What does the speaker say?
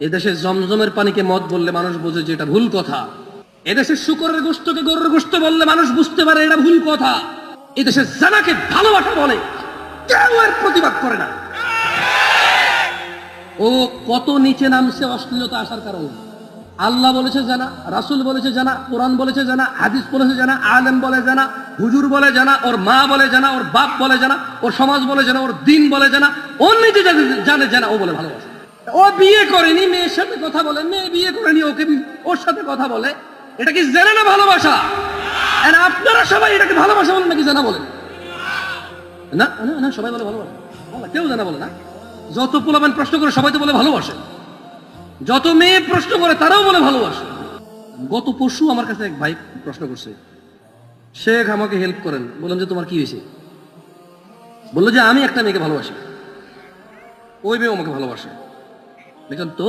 এদেশে জমজমের পানিকে মদ বললে মানুষ বোঝে যে এটা ভুল কথা। এদেশে শুকরের গোস্তকে গরুর গোস্ত বললে মানুষ বুঝতে পারে এটা ভুল কথা। এদেশে জানাকে ভালোবাসা বলে, কেউ এর প্রতিবাদ করে না। ও কত নিচে নামছে অশ্লীলতা আসার কারণে। আল্লাহ বলেছে জানা, রাসুল বলেছে জানা, কোরআন বলেছে জানা, হাদিস বলেছে জানা, আলেম বলে জানা, হুজুর বলে জানা, ওর মা বলে জানা, ওর বাপ বলে জানা, ওর সমাজ বলে জানা, ওর দিন বলে জানা, ওর নিজে জানে- জানে, ও বলে ভালোবাসে। ও বিয়ে করেনি, মেয়ের সাথে কথা বলে। মেয়ে বিয়ে করেনি, ওকে ওর সাথে কথা বলে। এটা কি জেনে না ভালোবাসা? আপনারা সবাই এটাকে ভালোবাসা বলেন নাকি জানা বলেন? না না না, সবাই বলে ভালোবাসে। কেউ জানা বলে না। যত পোলাবেন প্রশ্ন করে সবাই তো বলে ভালোবাসে। যত মেয়ে প্রশ্ন করে তারাও বলে ভালোবাসে। গত পরশু আমার কাছে এক ভাই প্রশ্ন করছে। শেখ আমাকে হেল্প করেন। বললাম যে, তোমার কি হয়েছে? বলল যে, আমি একটা মেয়েকে ভালোবাসি। ওই মেয়ে আমাকে ভালোবাসে। দেখলাম তো